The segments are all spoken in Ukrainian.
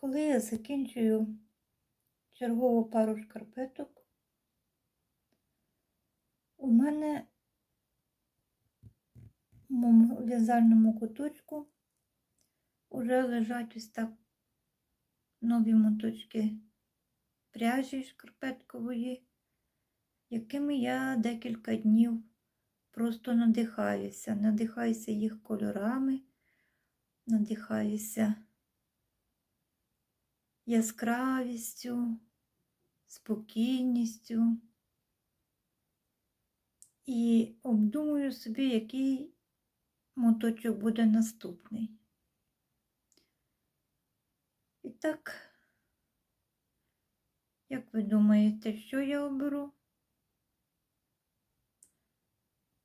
Коли я закінчую чергову пару шкарпеток, у мене в моєму в'язальному куточку вже лежать ось так нові моточки пряжі шкарпеткової, якими я декілька днів просто надихаюся. Надихаюся їх кольорами, надихаюся яскравістю, спокійністю і обдумую собі, який моточок буде наступний. І так, як ви думаєте, що я оберу?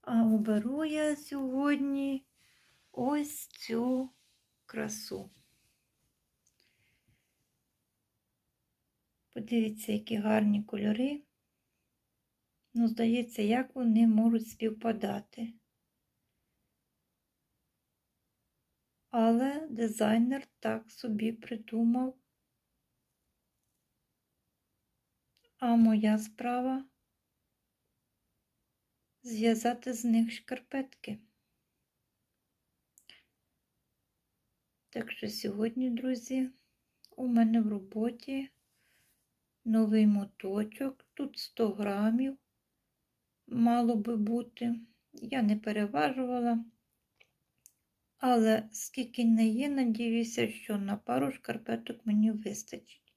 А оберу я сьогодні ось цю красу. Подивіться, які гарні кольори. Ну, здається, як вони можуть співпадати. Але дизайнер так собі придумав. А моя справа зв'язати з них шкарпетки. Так що сьогодні, друзі, у мене в роботі новий моточок. Тут 100 грамів мало би бути. Я не переважувала. Але скільки не є, надіюся, що на пару шкарпеток мені вистачить.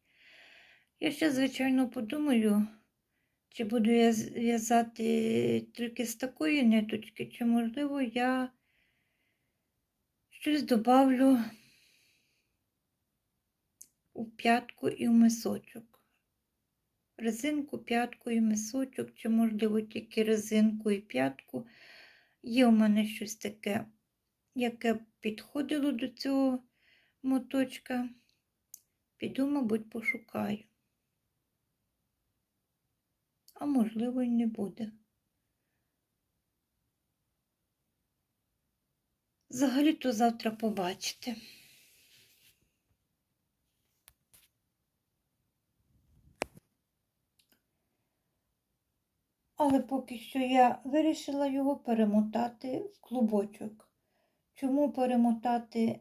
Я ще, звичайно, подумаю, чи буду я в'язати тільки з такої ниточки, чи, можливо, я щось добавлю у п'ятку і в мисочок. Резинку, п'ятку і мисочок, чи, можливо, тільки резинку і п'ятку. Є у мене щось таке яке підходило до цього моточка, піду, мабуть, пошукаю. А можливо, і не буде. Взагалі-то завтра побачите. Але поки що я вирішила його перемотати в клубочок. Чому перемотати,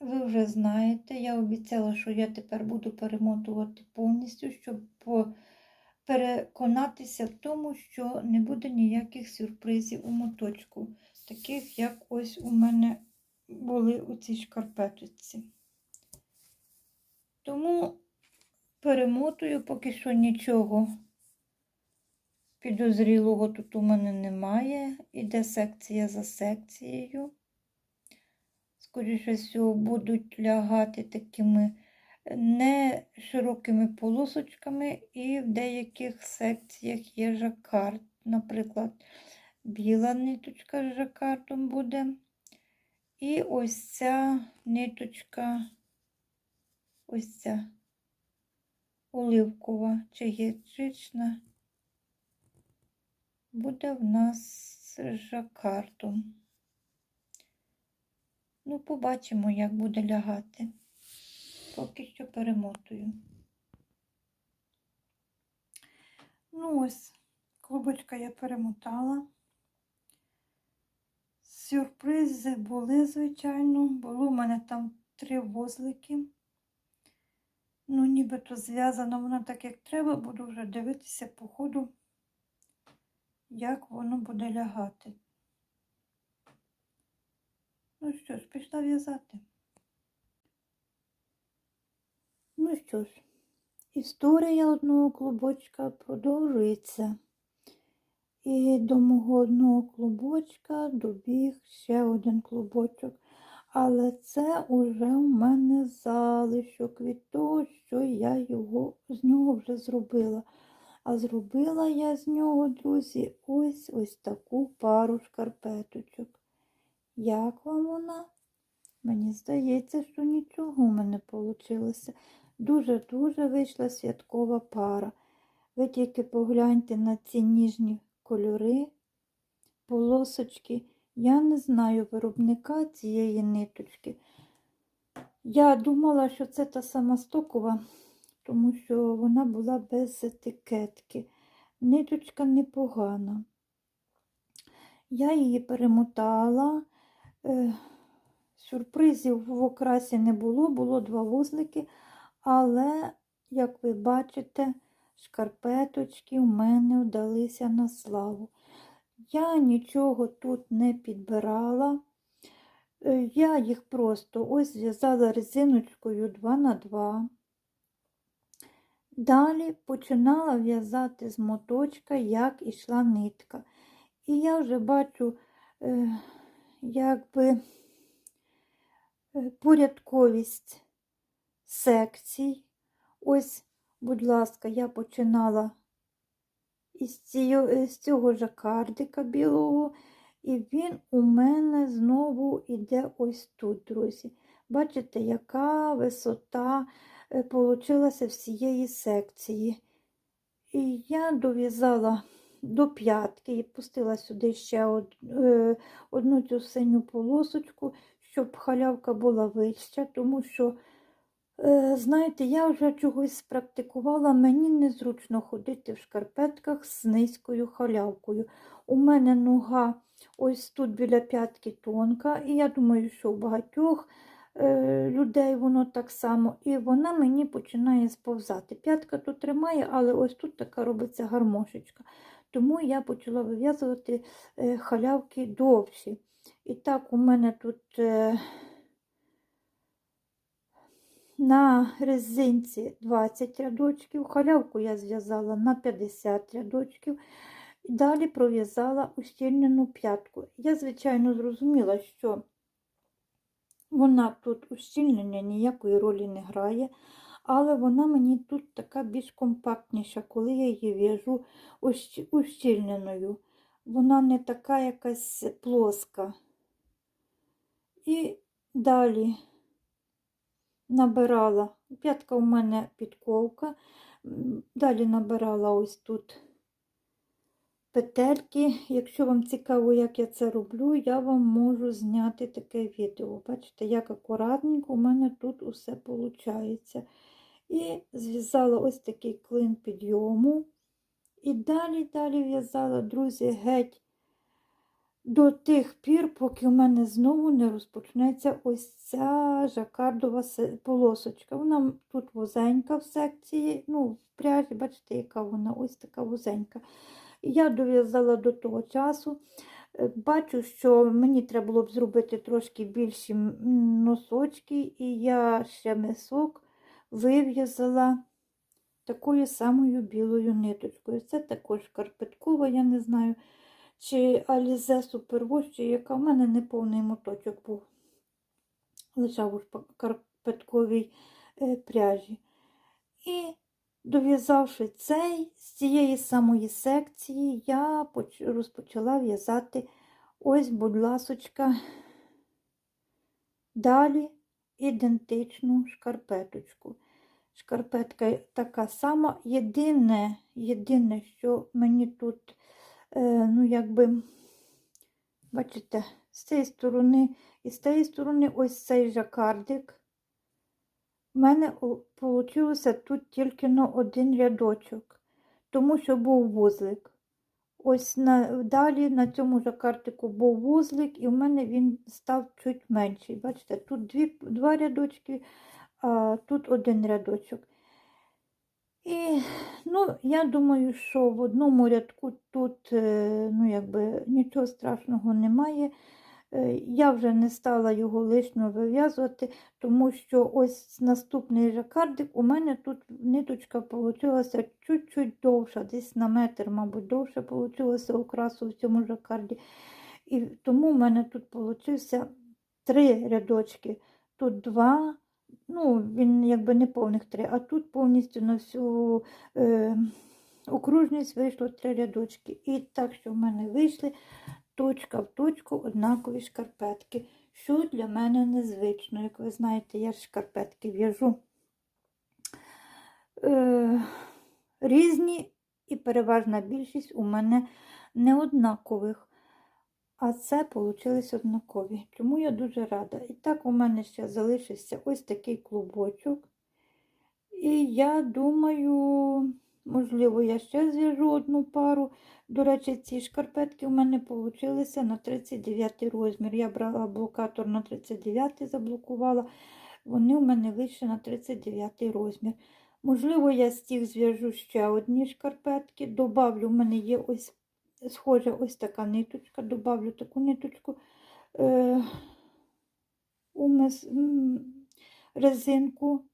ви вже знаєте. Я обіцяла, що я тепер буду перемотувати повністю, щоб переконатися в тому, що не буде ніяких сюрпризів у моточку, таких, як ось у мене були у цій шкарпеточці. Тому перемотую поки що нічого Підозрілого тут у мене немає. Іде секція за секцією. Скоріше всього, будуть лягати такими не широкими полосочками, і в деяких секціях є жакард. Наприклад, біла ниточка з жакардом буде. І ось ця ниточка, ось ця оливкова чи гірчична буде в нас з жакардом. Ну, побачимо, як буде лягати. Поки що перемотую. Ну, ось, клубочка я перемотала. Сюрпризи були, звичайно. Було в мене там три вузлики. Ну, нібито зв'язано воно так, як треба, буду вже дивитися по ходу як воно буде лягати. Ну що ж, пішла в'язати. Ну що ж, історія одного клубочка продовжується. І до мого одного клубочка добіг ще один клубочок. Але це уже у мене залишок від того, що я його з нього вже зробила. А зробила я з нього, друзі, ось ось таку пару шкарпеточок. Як вам вона? Мені здається, що нічого в мене вийшло. Дуже-дуже вийшла святкова пара. Ви тільки погляньте на ці ніжні кольори, полосочки. Я не знаю виробника цієї ниточки. Я думала, що це та сама стокова, тому що вона була без етикетки. Ниточка непогана. Я її перемотала. Е, Сюрпризів в окрасі не було, було два вузлики, але, як ви бачите, шкарпеточки у мене вдалися на славу. Я нічого тут не підбирала. Е, Я їх просто ось зв'язала резиночкою 2 на 2 Далі починала в'язати з моточка, як ішла нитка. І я вже бачу, е, якби е, порядковість секцій. Ось, будь ласка, я починала із, цієї, з цього жакардика білого, і він у мене знову йде ось тут, друзі. Бачите, яка висота е, получилася всієї секції. І я дов'язала до п'ятки і пустила сюди ще е, одну цю синю полосочку, щоб халявка була вища, тому що, е, знаєте, я вже чогось спрактикувала, мені незручно ходити в шкарпетках з низькою халявкою. У мене нога ось тут біля п'ятки тонка, і я думаю, що у багатьох людей воно так само, і вона мені починає сповзати. П'ятка тут тримає, але ось тут така робиться гармошечка. Тому я почала вив'язувати е, халявки довші. І так у мене тут е, на резинці 20 рядочків, халявку я зв'язала на 50 рядочків. Далі пров'язала ущільнену п'ятку. Я, звичайно, зрозуміла, що вона тут ущільнення ніякої ролі не грає, але вона мені тут така більш компактніша, коли я її в'яжу ущ- ущільненою. Вона не така якась плоска. І далі набирала, п'ятка у мене підковка, далі набирала ось тут петельки. Якщо вам цікаво, як я це роблю, я вам можу зняти таке відео. Бачите, як акуратненько у мене тут усе виходить. І зв'язала ось такий клин підйому. І далі, далі в'язала, друзі, геть до тих пір, поки у мене знову не розпочнеться ось ця жакардова полосочка. Вона тут вузенька в секції, ну, в пряжі, бачите, яка вона ось така вузенька. Я дов'язала до того часу. Е, Бачу, що мені треба було б зробити трошки більші носочки, і я ще мисок вив'язала такою самою білою ниточкою. Це також карпеткова, я не знаю, чи Superwash, чи яка в мене неповний моточок був. Лежав у карпетковій е, пряжі. І дов'язавши цей, з цієї самої секції, я розпочала в'язати ось, будь ласочка, далі ідентичну шкарпеточку. Шкарпетка така сама. Єдине, єдине, що мені тут, е, ну, якби, бачите, з цієї сторони і з цієї сторони ось цей жакардик. У мене вийшло тут тільки на один рядочок, тому що був вузлик. Ось на, далі на цьому жакартику був вузлик, і в мене він став чуть менший. Бачите, тут дві, два рядочки, а тут один рядочок. І ну, я думаю, що в одному рядку тут е, ну, якби, нічого страшного немає. Е, Я вже не стала його лишньо вив'язувати, тому що ось наступний жакардик у мене тут ниточка вийшла чуть-чуть довша, десь на метр, мабуть, довше вийшло окрасу в цьому жакарді. І тому в мене тут вийшло три рядочки. Тут два, ну, він якби не повних три, а тут повністю на всю е, окружність вийшло три рядочки. І так, що в мене вийшли точка в точку однакові шкарпетки, що для мене незвично. Як ви знаєте, я шкарпетки в'яжу е, різні, і переважна більшість у мене не однакових. А це получились однакові. Чому я дуже рада. І так у мене ще залишився ось такий клубочок. І я думаю, можливо, я ще зв'яжу одну пару. До речі, ці шкарпетки у мене получилися на 39 розмір. Я брала блокатор на 39 заблокувала. Вони у мене вийшли на 39 розмір. Можливо, я з цих зв'яжу ще одні шкарпетки. Добавлю, у мене є ось схожа ось така ниточка. Добавлю таку ниточку е, у мис, резинку,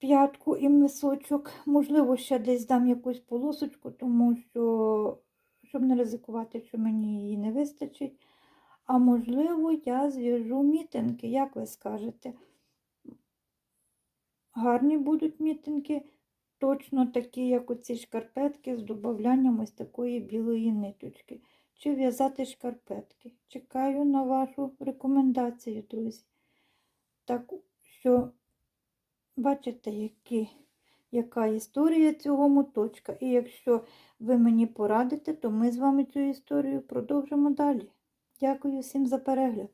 п'ятку і мисочок. Можливо, ще десь дам якусь полосочку, тому що, щоб не ризикувати, що мені її не вистачить. А можливо, я зв'яжу мітинки, як ви скажете. Гарні будуть мітинки, точно такі, як оці шкарпетки з додаванням ось такої білої ниточки. Чи в'язати шкарпетки. Чекаю на вашу рекомендацію, друзі. Так що, бачите, які, яка історія цього моточка. І якщо ви мені порадите, то ми з вами цю історію продовжимо далі. Дякую всім за перегляд.